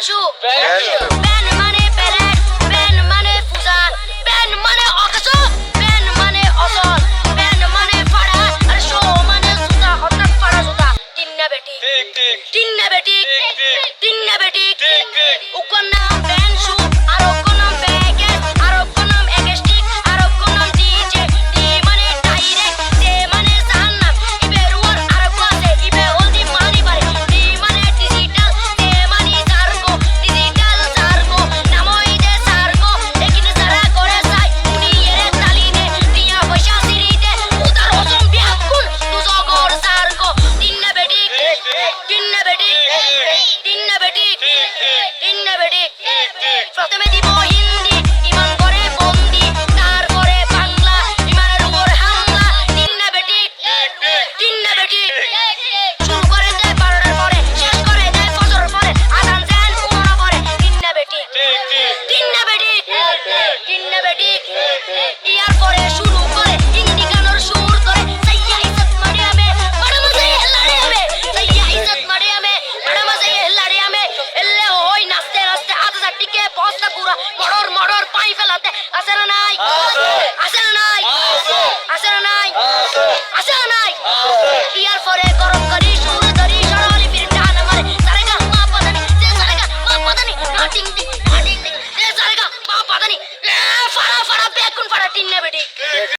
Anjo Velho. বেটি তিন্না বেটি দিব হিন্দি ইমান করে বাংলা ইমানের উপর হামলা বেটি তিন্না বেটি শুরু করে করে পরে তিন্না বেটি তিন্না বেটি পুরা মড়র মড়র পাই ফেলাতে। আছে না নাই? আছে। না নাই? আছে। না নাই? আছে। না নাই? ইয়ার পরে গরম করি সুর ধরি সরালি ফির টান মারে। সারেগা মা পাদানি সে সারেগা মা পাদানি না টিং টিং না টিং টিং সে সারেগা মা পাদানি ফাড়া ফাড়া বেকুন ফাড়া টিন্নে বেটি।